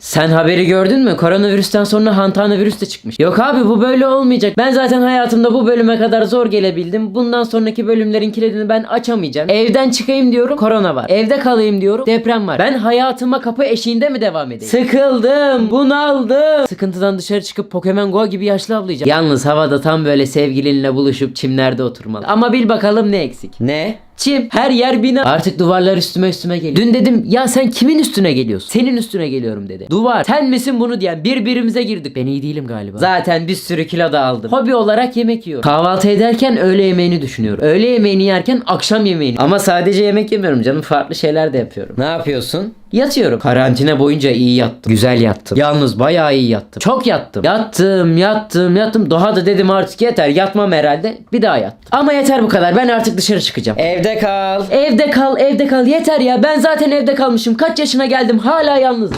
Sen haberi gördün mü? Koronavirüsten sonra hantanavirüs de çıkmış. Yok abi bu böyle olmayacak. Ben zaten hayatımda bu bölüme kadar zor gelebildim. Bundan sonraki bölümlerin kilidini ben açamayacağım. Evden çıkayım diyorum korona var. Evde kalayım diyorum deprem var. Ben hayatıma kapı eşiğinde mi devam edeyim? Sıkıldım, bunaldım. Sıkıntıdan dışarı çıkıp Pokemon Go gibi yaşlı avlayacağım. Yalnız havada tam böyle sevgilinle buluşup çimlerde oturmalı. Ama bil bakalım ne eksik. Ne? Çim. Her yer bina. Artık duvarlar üstüme üstüme geliyor. Dün dedim ya sen kimin üstüne geliyorsun? Senin üstüne geliyorum dedi. Duvar. Sen misin bunu diyen? Birbirimize girdik. Ben iyi değilim galiba. Zaten bir sürü kilo da aldım. Hobi olarak yemek yiyorum. Kahvaltı ederken öğle yemeğini düşünüyorum. Öğle yemeğini yerken akşam yemeğini. Ama sadece yemek yemiyorum canım. Farklı şeyler de yapıyorum. Ne yapıyorsun? Yatıyorum. Karantina boyunca iyi yattım. Güzel yattım. Yalnız bayağı iyi yattım. Çok yattım. Yattım, yattım, yattım. Daha da dedim artık yeter. Yatmam herhalde. Bir daha yattım. Ama yeter bu kadar. Ben artık dışarı çıkacağım. Evde kal. Evde kal, evde kal. Yeter ya. Ben zaten evde kalmışım. Kaç yaşına geldim hala yalnızım.